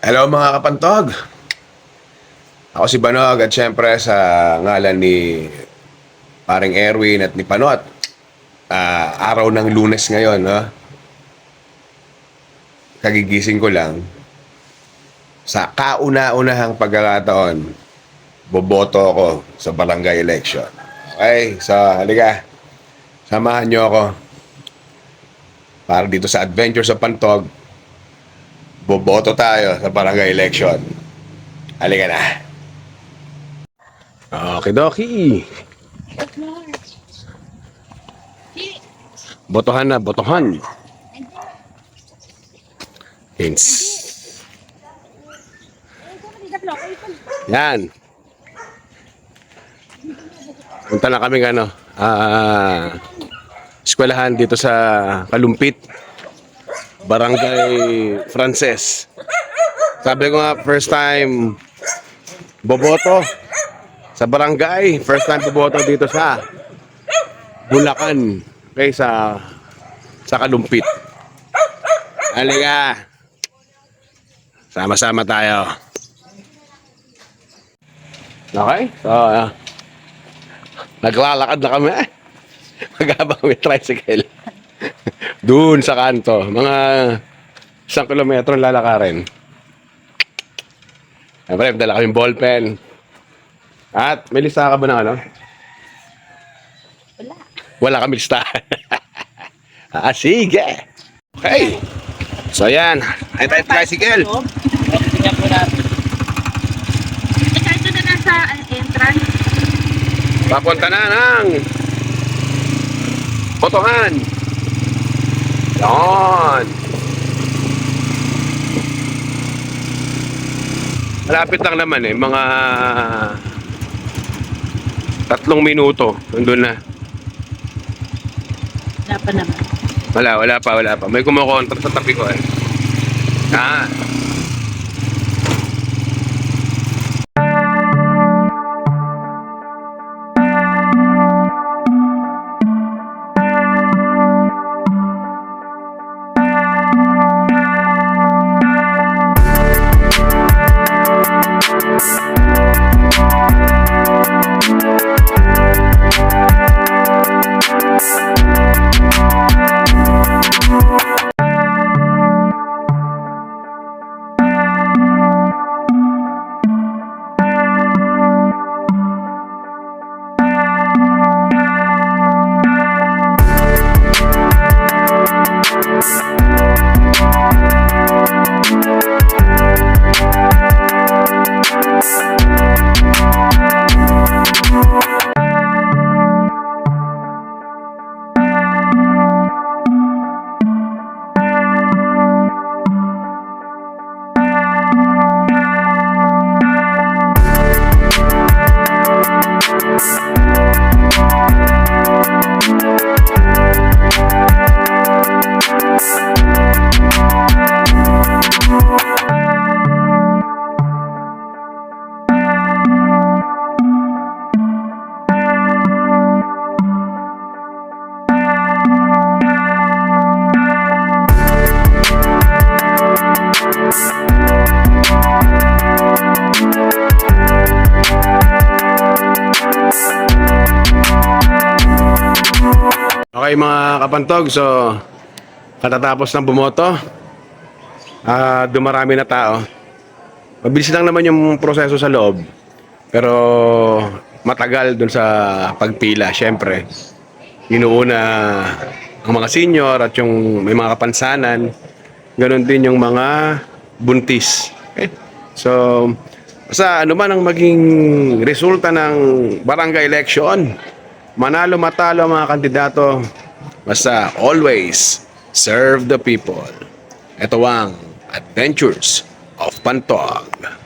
Hello mga kapantog. Ako si Banog at syempre sa ngalan ni paring Erwin at ni Panot. ah, araw ng lunes ngayon, no? Kagigising ko lang. Sa kauna-unahang pagkakataon, boboto ako sa barangay election. Okay, so halika. Samahan niyo ako para dito sa Adventure sa Pantog boboto tayo sa barangay election. Halika na. Okidoki. Botohan na, botohan. Hins. Yan. Punta na kami ano, ah, eskwelahan dito sa Kalumpit. Barangay Frances. Sabi ko nga, first time boboto sa barangay. First time boboto dito sa Bulacan. Okay, sa sa Kalumpit. Halika. Sama-sama tayo. Okay? So, uh, naglalakad na kami. Maghabang may tricycle. Doon sa kanto. Mga isang kilometro lalakarin. Siyempre, dala kaming ballpen. At, may lista ka ba ng ano? Wala. Wala kami listahan. ah, sige. Okay. So, yan. Ay tayo tricycle. Ito na nasa entrance. Papunta na ng Botohan. Yan. Malapit lang naman eh. Mga tatlong minuto. Nandun na. Wala pa naman. Wala, wala pa, wala pa. May kumukontra sa tabi ko eh. Ah. Okay mga kapantog, so katatapos ng bumoto, ah dumarami na tao. Mabilis lang naman yung proseso sa loob, pero matagal dun sa pagpila, syempre. Inuuna ang mga senior at yung may mga kapansanan, ganun din yung mga buntis. Okay? So, sa ano man ang maging resulta ng barangay election, manalo matalo ang mga kandidato, basta always serve the people. Ito ang Adventures of Pantog.